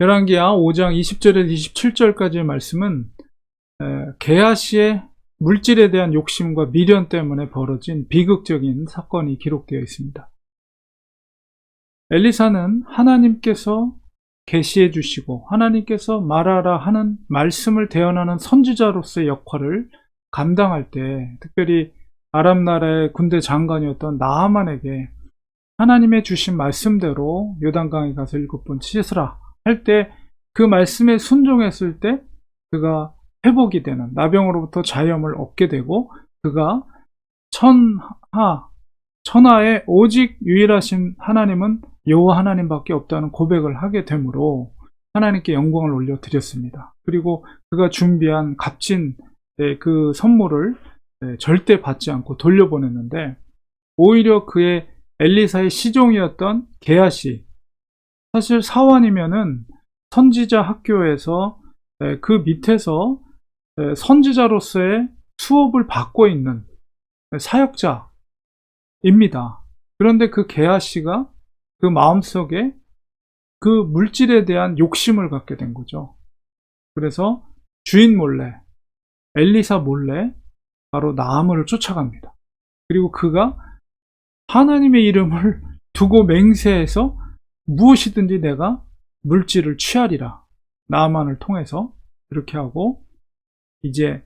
열왕기하 5장 20절에서 27절까지의 말씀은 에, 게하시의 물질에 대한 욕심과 미련 때문에 벌어진 비극적인 사건이 기록되어 있습니다. 엘리사는 하나님께서 계시해 주시고 하나님께서 말하라 하는 말씀을 대언하는 선지자로서의 역할을 감당할 때 특별히 아랍 나라의 군대 장관이었던 나하만에게 하나님의 주신 말씀대로 요단강에 가서 일곱 번 씻으라 할 때 그 말씀에 순종했을 때 그가 회복이 되는 나병으로부터 자염을 얻게 되고 그가 천하 천하에 오직 유일하신 하나님은 여호와 하나님밖에 없다는 고백을 하게 되므로 하나님께 영광을 올려 드렸습니다. 그리고 그가 준비한 값진 네, 그 선물을 네, 절대 받지 않고 돌려보냈는데 오히려 그의 엘리사의 시종이었던 게하시 사실 사원이면은 선지자 학교에서 네, 그 밑에서 네, 선지자로서의 수업을 받고 있는 사역자입니다. 그런데 그 게하시가 그 마음속에 그 물질에 대한 욕심을 갖게 된 거죠. 그래서 주인 몰래, 엘리사 몰래 바로 나아물을 쫓아갑니다. 그리고 그가 하나님의 이름을 두고 맹세해서 무엇이든지 내가 물질을 취하리라. 나만을 통해서 그렇게 하고 이제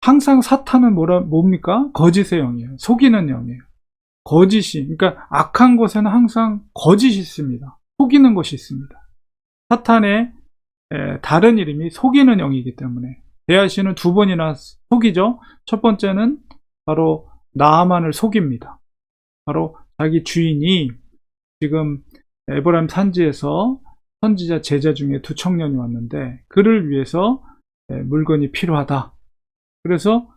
항상 사탄은 뭐라 뭡니까? 거짓의 영이에요. 속이는 영이에요. 거짓이 그러니까 악한 곳에는 항상 거짓이 있습니다. 속이는 것이 있습니다. 사탄의 에, 다른 이름이 속이는 영이기 때문에 대하시는 두 번이나 속이죠. 첫 번째는 바로 나아만을 속입니다. 바로 자기 주인이 지금 에브라임 산지에서 선지자 제자 중에 두 청년이 왔는데 그를 위해서 에, 물건이 필요하다. 그래서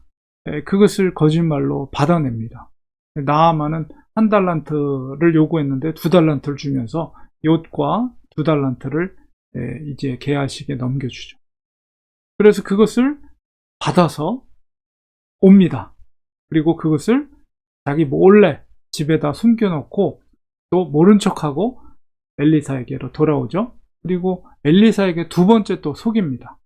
에, 그것을 거짓말로 받아냅니다. 나아만은 한 달란트를 요구했는데 두 달란트를 주면서 욥과 두 달란트를 예, 이제 게하식에 넘겨주죠. 그래서 그것을 받아서 옵니다. 그리고 그것을 자기 몰래 집에다 숨겨놓고 또 모른 척하고 엘리사에게로 돌아오죠. 그리고 엘리사에게 두 번째 또 속입니다.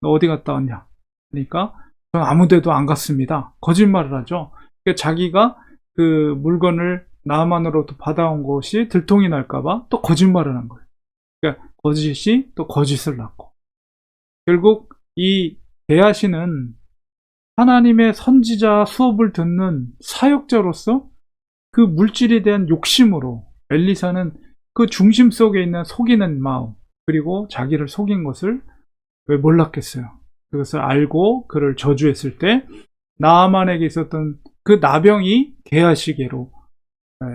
너 어디 갔다 왔냐? 그러니까 전 아무 데도 안 갔습니다. 거짓말을 하죠. 그러니까 자기가 그 물건을 나만으로부터 받아온 것이 들통이 날까봐 또 거짓말을 한 거예요. 그러니까 거짓이 또 거짓을 낳고. 결국 이 베아시는 하나님의 선지자 수업을 듣는 사역자로서 그 물질에 대한 욕심으로 엘리사는 그 중심 속에 있는 속이는 마음, 그리고 자기를 속인 것을 왜 몰랐겠어요. 그것을 알고 그를 저주했을 때 나아만에게 있었던 그 나병이 개하시개로 네,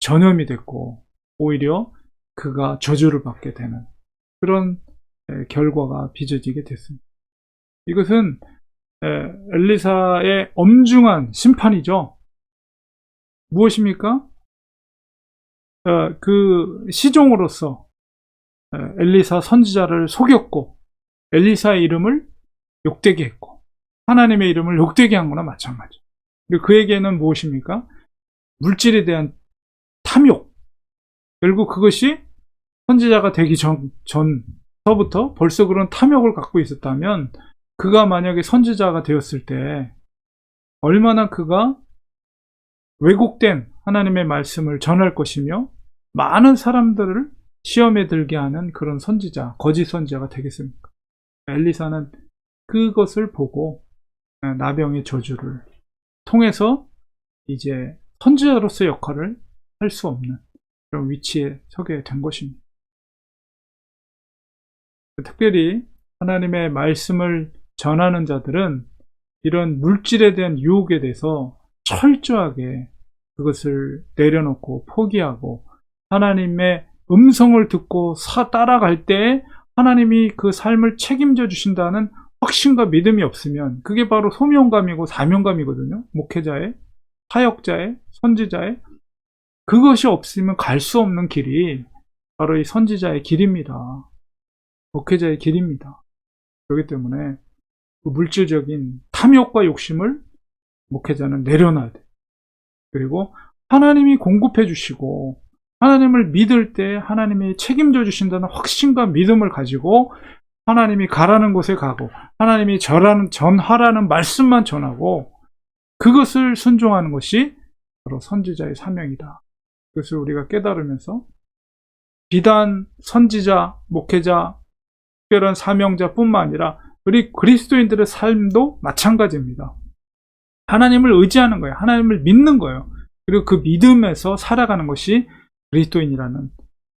전염이 됐고 오히려 그가 저주를 받게 되는 그런 에, 결과가 빚어지게 됐습니다. 이것은 에, 엘리사의 엄중한 심판이죠. 무엇입니까? 어, 그 시종으로서 에, 엘리사 선지자를 속였고 엘리사의 이름을 욕되게 했고 하나님의 이름을 욕되게 한 거나 마찬가지. 그에게는 무엇입니까? 물질에 대한 탐욕. 결국 그것이 선지자가 되기 전, 전서부터 벌써 그런 탐욕을 갖고 있었다면 그가 만약에 선지자가 되었을 때 얼마나 그가 왜곡된 하나님의 말씀을 전할 것이며 많은 사람들을 시험에 들게 하는 그런 선지자, 거짓 선지자가 되겠습니까? 엘리사는 그것을 보고 나병의 저주를 통해서 이제 선지자로서의 역할을 할 수 없는 그런 위치에 서게 된 것입니다. 특별히 하나님의 말씀을 전하는 자들은 이런 물질에 대한 유혹에 대해서 철저하게 그것을 내려놓고 포기하고 하나님의 음성을 듣고 사 따라갈 때 하나님이 그 삶을 책임져 주신다는 확신과 믿음이 없으면 그게 바로 소명감이고 사명감이거든요. 목회자의, 사역자의, 선지자의. 그것이 없으면 갈 수 없는 길이 바로 이 선지자의 길입니다. 목회자의 길입니다. 그렇기 때문에 그 물질적인 탐욕과 욕심을 목회자는 내려놔야 돼. 그리고 하나님이 공급해 주시고 하나님을 믿을 때 하나님이 책임져 주신다는 확신과 믿음을 가지고 하나님이 가라는 곳에 가고 하나님이 저라는 전하라는 말씀만 전하고 그것을 순종하는 것이 바로 선지자의 사명이다. 그것을 우리가 깨달으면서 비단 선지자, 목회자, 특별한 사명자뿐만 아니라 우리 그리스도인들의 삶도 마찬가지입니다. 하나님을 의지하는 거예요. 하나님을 믿는 거예요. 그리고 그 믿음에서 살아가는 것이 그리스도인이라는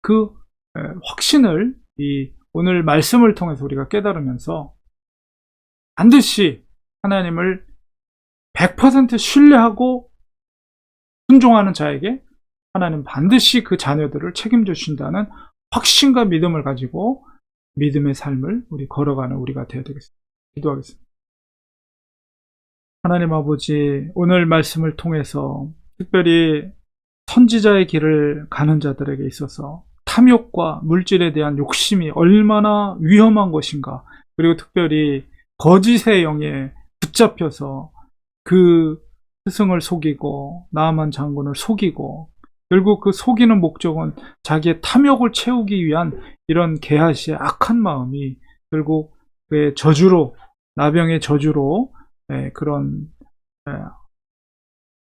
그 에, 확신을 이 오늘 말씀을 통해서 우리가 깨달으면서 반드시 하나님을 100% 신뢰하고 순종하는 자에게 하나님 반드시 그 자녀들을 책임져 주신다는 확신과 믿음을 가지고 믿음의 삶을 우리 걸어가는 우리가 되어야 되겠습니다. 기도하겠습니다. 하나님 아버지, 오늘 말씀을 통해서 특별히 선지자의 길을 가는 자들에게 있어서 탐욕과 물질에 대한 욕심이 얼마나 위험한 것인가, 그리고 특별히 거짓의 영에 붙잡혀서 그 스승을 속이고 나아만 장군을 속이고 결국 그 속이는 목적은 자기의 탐욕을 채우기 위한 이런 게하시의 악한 마음이 결국 그의 저주로 나병의 저주로 예, 그런 예,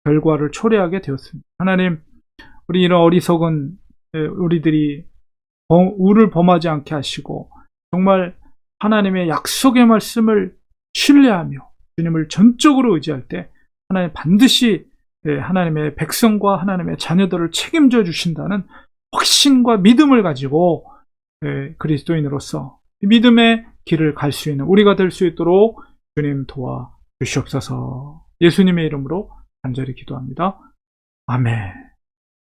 결과를 초래하게 되었습니다. 하나님, 우리 이런 어리석은 예, 우리들이 범- 우를 범하지 않게 하시고 정말 하나님의 약속의 말씀을 신뢰하며 주님을 전적으로 의지할 때 하나님 반드시 예, 하나님의 백성과 하나님의 자녀들을 책임져 주신다는 확신과 믿음을 가지고 예, 그리스도인으로서 이 믿음의 길을 갈 수 있는 우리가 될 수 있도록 주님 도와 주시옵소서. 예수님의 이름으로 간절히 기도합니다. 아멘.